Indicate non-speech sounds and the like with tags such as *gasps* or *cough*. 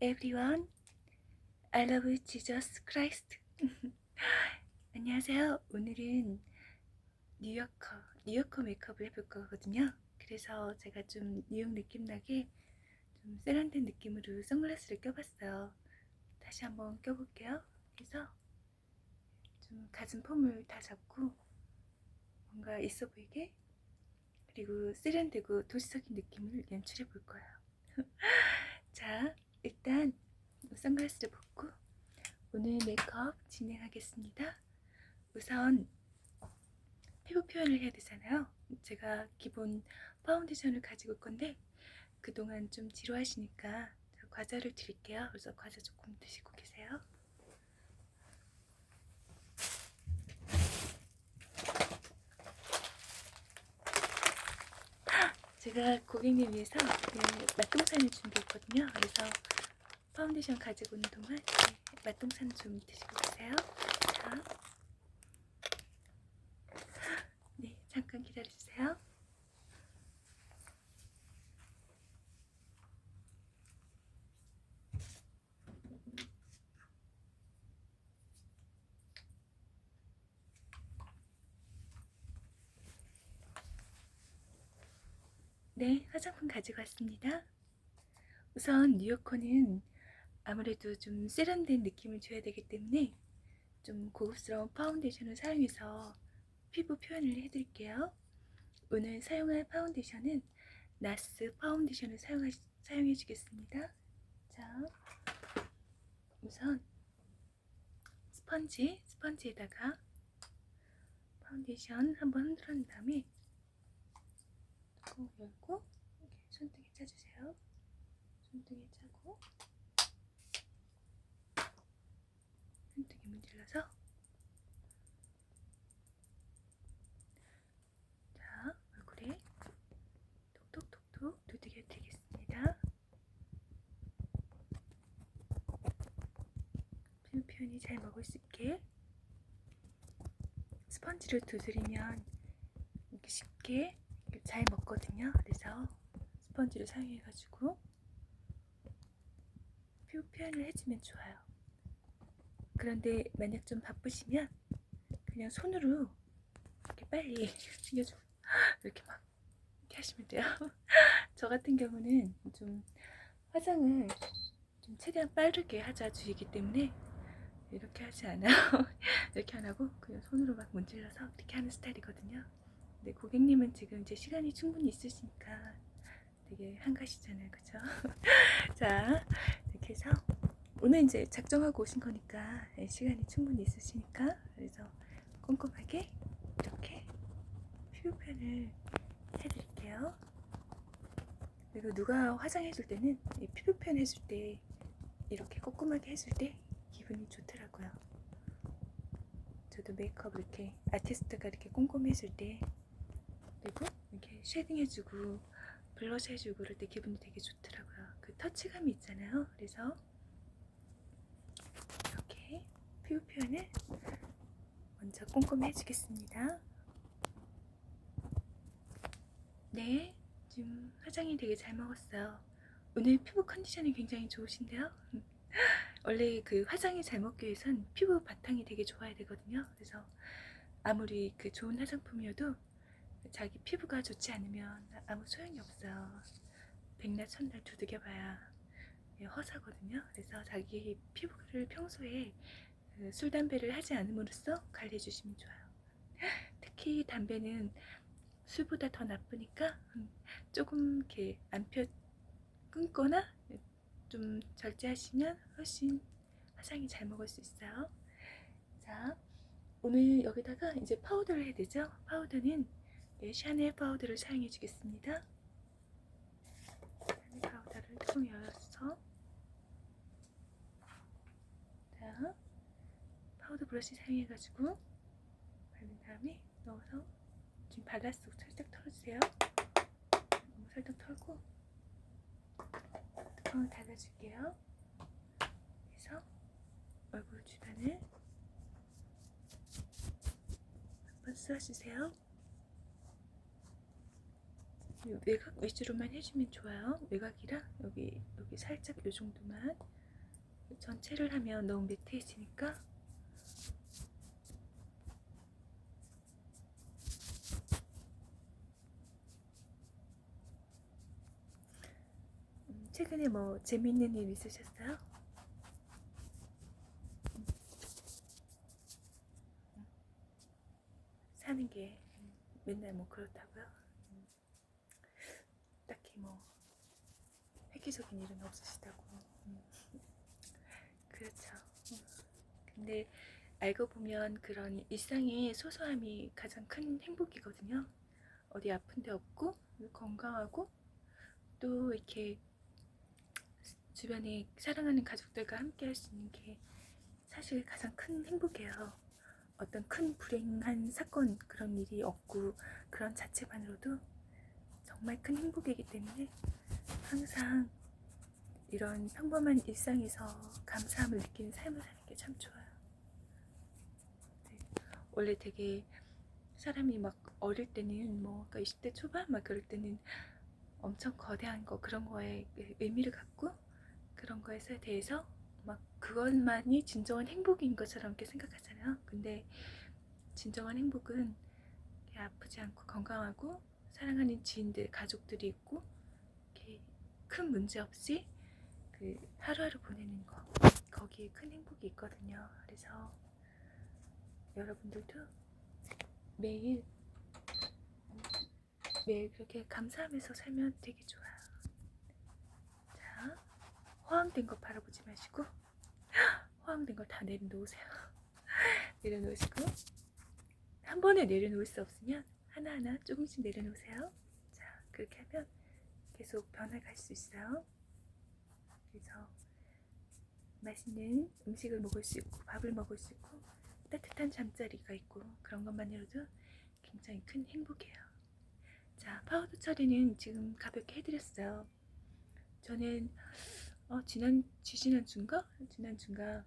everyone. I love Jesus Christ. *laughs* 안녕하세요. 오늘은 뉴요커, 뉴요커 메이크업을 해볼 거거든요. 그래서 제가 좀 뉴욕 느낌 나게 좀 세련된 느낌으로 선글라스를 껴봤어요. 다시 한번 껴볼게요. 그래서 좀 가진 폼을 다 잡고 뭔가 있어 보이게 그리고 세련되고 도시적인 느낌을 연출해 볼 거예요. *laughs* 자, 일단 선글라스를 벗고 오늘 메이크업 진행하겠습니다. 우선 피부 표현을 해야 되잖아요. 제가 기본 파운데이션을 가지고 올 건데 그동안 좀 지루하시니까 과자를 드릴게요. 그래서 과자 조금 드시고 계세요. 제가 고객님 위해서 네, 맛동산을 준비했거든요. 그래서 파운데이션 가지고 오는 동안 네, 맛동산 좀 드시고 계세요. 자. 네, 잠깐 기다려주세요. 네, 화장품 가지고 왔습니다. 우선 뉴요커는 아무래도 좀 세련된 느낌을 줘야 되기 때문에 좀 고급스러운 파운데이션을 사용해서 피부 표현을 해드릴게요. 오늘 사용할 파운데이션은 나스 파운데이션을 사용해 주겠습니다. 자, 우선 스펀지, 스펀지에다가 파운데이션 한번 흔들어낸 다음에 뚜껑 열고 손등에 짜주세요. 손등에 짜고 손등에 문질러서 자 얼굴에 톡톡톡톡 두들겨 드리겠습니다. 피부 표현이 잘 먹을 수 있게 스펀지를 두드리면 이렇게 쉽게 잘 먹거든요. 그래서 스펀지를 사용해가지고 표현을 해주면 좋아요. 그런데 만약 좀 바쁘시면 그냥 손으로 이렇게 빨리 *laughs* 튕겨줘. *gasps* 이렇게 막 이렇게 하시면 돼요. *laughs* 저 같은 경우는 좀 화장을 좀 최대한 빠르게 하자 주의기 때문에 이렇게 하지 않아요. *laughs* 이렇게 안 하고 그냥 손으로 막 문질러서 이렇게 하는 스타일이거든요. 근데 고객님은 지금 이제 시간이 충분히 있으시니까 되게 한가시잖아요. 그죠? *laughs* 자, 이렇게 해서 오늘 이제 작정하고 오신 거니까 예, 시간이 충분히 있으시니까 그래서 꼼꼼하게 이렇게 피부 표현을 해드릴게요. 그리고 누가 화장해줄 때는 이 피부 표현 해줄 때 이렇게 꼼꼼하게 해줄 때 기분이 좋더라고요. 저도 메이크업 이렇게 아티스트가 이렇게 꼼꼼히 해줄 때 그리고 이렇게 쉐딩 해주고 블러셔 해주고 그럴 때 기분이 되게 좋더라고요. 그 터치감이 있잖아요. 그래서 이렇게 피부 표현을 먼저 꼼꼼히 해주겠습니다. 네, 지금 화장이 되게 잘 먹었어요. 오늘 피부 컨디션이 굉장히 좋으신데요. *laughs* 원래 그 화장이 잘 먹기 위해선 피부 바탕이 되게 좋아야 되거든요. 그래서 아무리 그 좋은 화장품이어도 자기 피부가 좋지 않으면 아무 소용이 없어요. 백날 천날 두들겨봐야 허사거든요. 그래서 자기 피부를 평소에 그 술, 담배를 하지 않음으로써 관리해 주시면 좋아요. *laughs* 특히 담배는 술보다 더 나쁘니까 음, 조금 이렇게 안 펴 끊거나 좀 절제하시면 훨씬 화장이 잘 먹을 수 있어요. 자, 오늘 여기다가 이제 파우더를 해야 되죠. 파우더는 네, 샤넬 파우더를 사용해 주겠습니다. 샤넬 파우더를 통 열어서 자, 파우더 브러쉬 사용해 가지고 바른 다음에 넣어서 지금 바닷속 살짝 털어주세요. 살짝 털고 뚜껑을 닫아줄게요. 그래서 얼굴 주변을 한번 쏘아주세요. 이 외곽 위주로만 해주면 좋아요. 외곽이랑 여기 여기 살짝 요 정도만 전체를 하면 너무 매트해지니까 음, 최근에 뭐 재밌는 일 있으셨어요? 사는 게 음, 맨날 뭐 그렇다고요? 뭐 획기적인 일은 없으시다고. 음. *laughs* 그렇죠. 음. 근데 알고 보면 그런 일상의 소소함이 가장 큰 행복이거든요. 어디 아픈 데 없고 건강하고 또 이렇게 주변에 사랑하는 가족들과 함께 할 수 있는 게 사실 가장 큰 행복이에요. 어떤 큰 불행한 사건 그런 일이 없고 그런 자체만으로도 정말 큰 행복이기 때문에 항상 이런 평범한 일상에서 감사함을 느끼는 삶을 사는 게 참 좋아요. 네. 원래 되게 사람이 막 어릴 때는 뭐 그러니까 20대 초반 막 그럴 때는 엄청 거대한 거 그런 거에 의미를 갖고 그런 거에 대해서 막 그것만이 진정한 행복인 것처럼 이렇게 생각하잖아요. 근데 진정한 행복은 아프지 않고 건강하고 사랑하는 지인들, 가족들이 있고 이렇게 큰 문제 없이 그 하루하루 보내는 거 거기에 큰 행복이 있거든요. 그래서 여러분들도 매일 매일 그렇게 감사하면서 살면 되게 좋아요. 자, 허황된 거 바라보지 마시고 허황된 걸 다 내려놓으세요. *laughs* 내려놓으시고 한 번에 내려놓을 수 없으면 하나하나 조금씩 내려놓으세요. 자, 그렇게 하면 계속 변화갈 수 있어요. 그래서 맛있는 음식을 먹을 수 있고 밥을 먹을 수 있고 따뜻한 잠자리가 있고 그런 것만으로도 굉장히 큰 행복이에요. 자, 파우더 처리는 지금 가볍게 해드렸어요. 저는 어, 지난 지지난 주인가 지난 주인가